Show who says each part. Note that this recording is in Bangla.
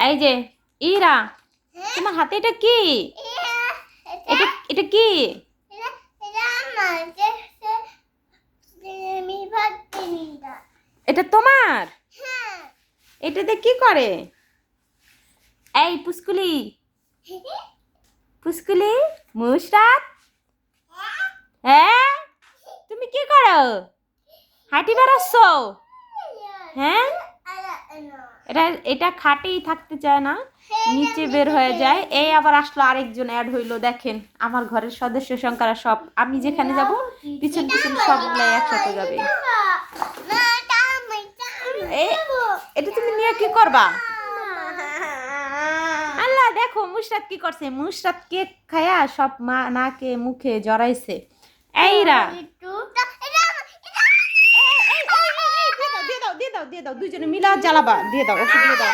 Speaker 1: এই যে ইরা তোমার হাতে এটা কি? এটা এটা কি? এটা তোমার? এটা এটাতে কি করে? এই পুষ্কুলি। পুষ্কুলি মুশরাত হ্যাঁ? তুমি কি করো? হাঁটি বেড়াচ্ছ? হ্যাঁ? এটা এটা খাটেই থাকতে চায় না, নিচে বের হয়ে যায়। এই আবার আসলো আরেকজন অ্যাড হইল, দেখেন, আমার ঘরের সদস্য সংখ্যা সব। আমি যেখানে যাব, পিছন পিছন সবগুলো একসাথে যাবে। এটা তুমি নিয়ে কি করবা? আল্লাহ, দেখো, মুশরাত কি করছে? মুশরাত কেক খায়া সব মা, নাকে, মুখে জড়াইছে। এইরা এই, এই, এই, এই, দিয়ে দাও দিয়ে দাও দুজনে মিলা জ্বালাবা দিয়ে দাও ওকে দিয়ে দাও।